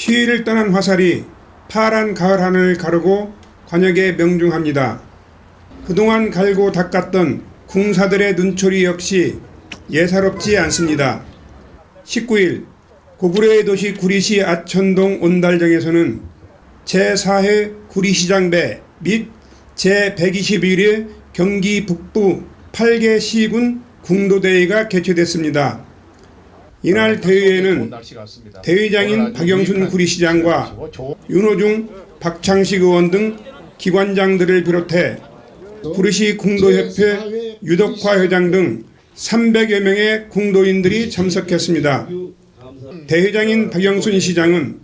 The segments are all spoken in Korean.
시위를 떠난 화살이 파란 가을 하늘을 가르고 관역에 명중합니다. 그동안 갈고 닦았던 궁사들의 눈초리 역시 예사롭지 않습니다. 19일 고구려의 도시 구리시 아천동 온달정에서는 제4회 구리시장배 및 제121회 경기 북부 8개 시군 궁도대회가 개최됐습니다. 이날 대회에는 대회장인 박영순 구리시장과 윤호중, 박창식 의원 등 기관장들을 비롯해 구리시 궁도협회 유덕화 회장 등 300여 명의 궁도인들이 참석했습니다. 대회장인 박영순 시장은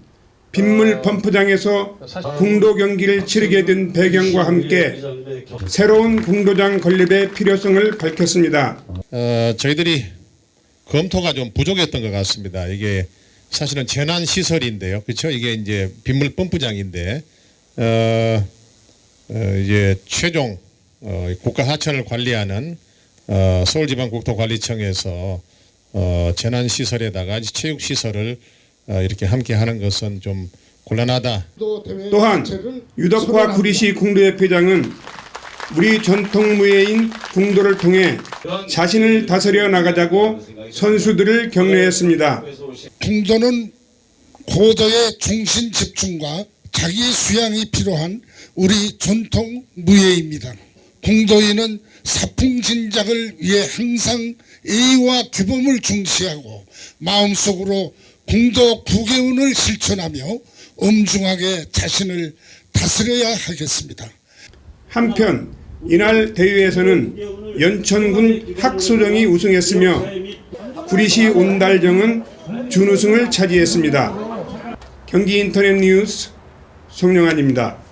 빗물 펌프장에서 궁도 경기를 치르게 된 배경과 함께 새로운 궁도장 건립의 필요성을 밝혔습니다. 어, 저희들이 검토가 좀 부족했던 것 같습니다. 이게 사실은 재난 시설인데요, 그렇죠? 이게 이제 빗물 펌프장인데 어, 어, 이제 최종 어, 국가 하천을 관리하는 어, 서울지방국토관리청에서 어, 재난 시설에다가 체육 시설을 어, 이렇게 함께 하는 것은 좀 곤란하다. 또한 유덕화 구리시 궁도협회장은 우리 전통 무예인 궁도를 통해 자신을 다스려 나가자고 선수들을 격려했습니다. 궁도는 고도의 중심 집중과 자기 수양이 필요한 우리 전통 무예입니다. 궁도인은 사풍진작을 위해 항상 예의와 규범을 중시하고 마음속으로 궁도 구개운을 실천하며 엄중하게 자신을 다스려야 하겠습니다. 한편 이날 대회에서는 연천군 학소정이 우승했으며 구리시 온달정은 준우승을 차지했습니다. 경기 인터넷 뉴스 송영환입니다.